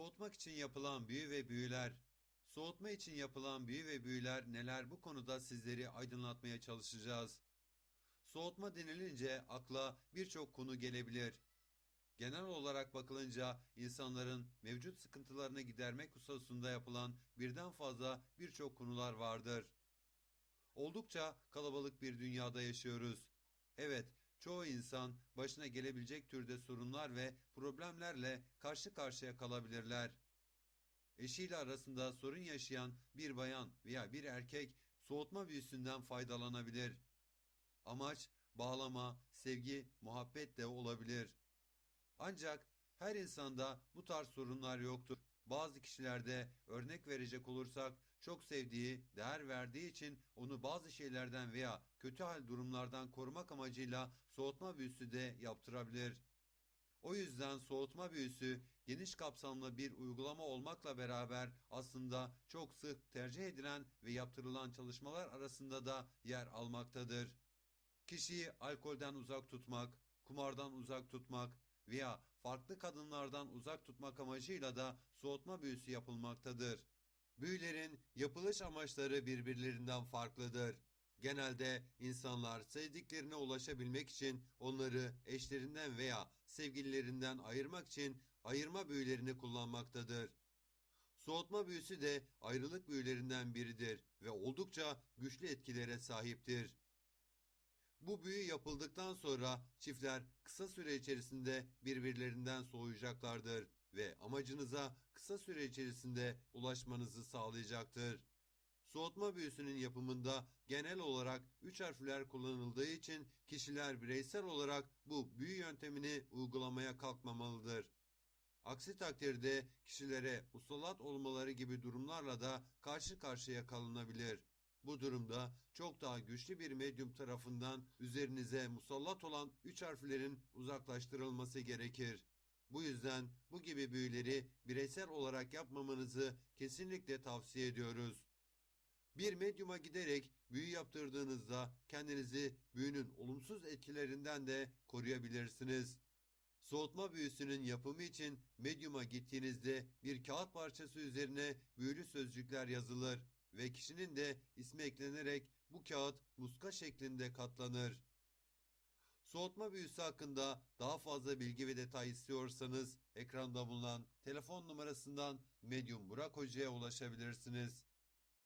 Soğutmak için yapılan büyü ve büyüler. Soğutma için yapılan büyü ve büyüler neler bu konuda sizleri aydınlatmaya çalışacağız. Soğutma denilince akla birçok konu gelebilir. Genel olarak bakılınca insanların mevcut sıkıntılarını gidermek hususunda yapılan birden fazla birçok konular vardır. Oldukça kalabalık bir dünyada yaşıyoruz. Evet, çoğu insan başına gelebilecek türde sorunlar ve problemlerle karşı karşıya kalabilirler. Eşiyle arasında sorun yaşayan bir bayan veya bir erkek soğutma büyüsünden faydalanabilir. Amaç bağlama, sevgi, muhabbet de olabilir. Ancak her insanda bu tarz sorunlar yoktur. Bazı kişilerde örnek verecek olursak çok sevdiği, değer verdiği için onu bazı şeylerden veya kötü hal durumlardan korumak amacıyla soğutma büyüsü de yaptırabilir. O yüzden soğutma büyüsü geniş kapsamlı bir uygulama olmakla beraber aslında çok sık tercih edilen ve yaptırılan çalışmalar arasında da yer almaktadır. Kişiyi alkolden uzak tutmak, kumardan uzak tutmak veya farklı kadınlardan uzak tutmak amacıyla da soğutma büyüsü yapılmaktadır. Büyülerin yapılış amaçları birbirlerinden farklıdır. Genelde insanlar sevdiklerine ulaşabilmek için onları eşlerinden veya sevgililerinden ayırmak için ayırma büyülerini kullanmaktadır. Soğutma büyüsü de ayrılık büyülerinden biridir ve oldukça güçlü etkilere sahiptir. Bu büyü yapıldıktan sonra çiftler kısa süre içerisinde birbirlerinden soğuyacaklardır ve amacınıza kısa süre içerisinde ulaşmanızı sağlayacaktır. Soğutma büyüsünün yapımında genel olarak üç harfler kullanıldığı için kişiler bireysel olarak bu büyü yöntemini uygulamaya kalkmamalıdır. Aksi takdirde kişilere musallat olmaları gibi durumlarla da karşı karşıya kalınabilir. Bu durumda çok daha güçlü bir medyum tarafından üzerinize musallat olan üç harflerin uzaklaştırılması gerekir. Bu yüzden bu gibi büyüleri bireysel olarak yapmamanızı kesinlikle tavsiye ediyoruz. Bir medyuma giderek büyü yaptırdığınızda kendinizi büyünün olumsuz etkilerinden de koruyabilirsiniz. Soğutma büyüsünün yapımı için medyuma gittiğinizde bir kağıt parçası üzerine büyülü sözcükler yazılır ve kişinin de ismi eklenerek bu kağıt muska şeklinde katlanır. Soğutma büyüsü hakkında daha fazla bilgi ve detay istiyorsanız ekranda bulunan telefon numarasından Medyum Burak Hoca'ya ulaşabilirsiniz.